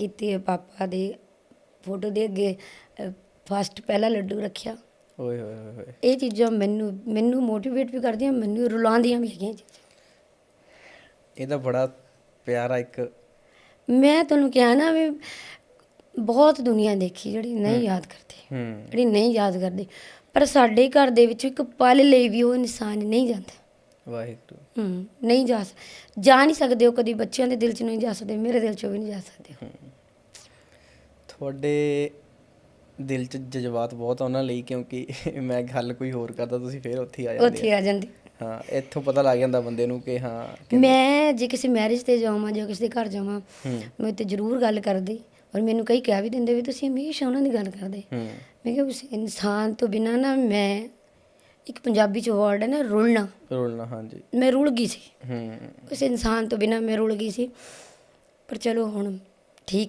ਕੀਤੀ ਹੈ ਪਾਪਾ ਦੇ ਫੋਟੋ ਦੇ ਅੱਗੇ ਫਸਟ ਪਹਿਲਾ ਲੱਡੂ ਰੱਖਿਆ। ਓਏ ਹੋਏ ਹੋਏ ਹੋਏ ਇਹ ਚੀਜ਼ਾਂ ਮੈਨੂੰ ਮੈਨੂੰ ਮੋਟੀਵੇਟ ਵੀ ਕਰਦੀਆਂ ਮੈਨੂੰ ਰੁਲਾਉਂਦੀਆਂ ਵੀ ਹੈਗੀਆਂ ਚੀਜ਼ਾਂ। ਇਹ ਤਾਂ ਬੜਾ ਪਿਆਰਾ ਇੱਕ ਮੈਂ ਤੁਹਾਨੂੰ ਕਿਹਾ ਨਾ ਵੀ ਬਹੁਤ ਦੁਨੀਆ ਦੇਖੀ ਜਿਹੜੀ ਨਹੀਂ ਯਾਦ ਕਰਦੀ। ਜਿਹੜੀ ਨਹੀਂ ਯਾਦ ਕਰਦੀ। ਪਰ ਸਾਡੇ ਘਰ ਦੇ ਵਿੱਚ ਇੱਕ ਪਲ ਲਈ ਵੀ ਉਹ ਇਨਸਾਨ ਨਹੀਂ ਜਾਂਦਾ। ਵਾਹਿਗੁਰੂ। ਹੂੰ ਨਹੀਂ ਜਾ ਜਾ ਨਹੀਂ ਸਕਦੇ ਉਹ ਕਦੀ ਬੱਚਿਆਂ ਦੇ ਦਿਲ 'ਚ ਨਹੀਂ ਜਾ ਸਕਦੇ ਮੇਰੇ ਦਿਲ 'ਚੋਂ ਵੀ ਨਹੀਂ ਜਾ ਸਕਦੇ। ਤੁਹਾਡੇ ਦਿਲ 'ਚ ਜਜ਼ਬਾਤ ਬਹੁਤ ਆ ਉਹਨਾਂ ਲਈ ਕਿਉਂਕਿ ਮੈਂ ਗੱਲ ਕੋਈ ਹੋਰ ਕਰਦਾ ਤੁਸੀਂ ਫੇਰ ਉੱਥੇ ਆ ਜਾਂਦੇ ਉੱਥੇ ਆ ਜਾਂਦੀ। ਹਾਂ ਇੱਥੋਂ ਪਤਾ ਲੱਗ ਜਾਂਦਾ ਬੰਦੇ ਨੂੰ ਕਿ ਹਾਂ ਮੈਂ ਜੇ ਕਿਸੇ ਮੈਰਿਜ ਤੇ ਜਾਵਾਂ ਜਾਂ ਕਿਸੇ ਦੇ ਘਰ ਜਾਵਾਂ ਮੈਂ ਤੇ ਜ਼ਰੂਰ ਗੱਲ ਕਰਦੀ ਔਰ ਮੈਨੂੰ ਕਈ ਕਹਿ ਵੀ ਦਿੰਦੇ ਵੀ ਤੁਸੀਂ ਹਮੇਸ਼ਾ ਉਹਨਾਂ ਦੀ ਗੱਲ ਕਰਦੇ। ਮੈਂ ਕਿਹਾ ਉਸ ਇਨਸਾਨ ਤੋਂ ਬਿਨਾ ਨਾ ਮੈਂ ਇੱਕ ਪੰਜਾਬੀ ਚ ਵਰਡ ਹੈ ਨਾ ਰੁਲਣਾ। ਰੋਲਣਾ ਹਾਂਜੀ। ਮੈਂ ਰੁਲ ਗਈ ਸੀ। ਹੂੰ। ਉਸ ਇਨਸਾਨ ਤੋਂ ਬਿਨਾ ਮੈਂ ਰੁਲ ਗਈ ਸੀ। ਪਰ ਚਲੋ ਹੁਣ ਠੀਕ ਹੈ।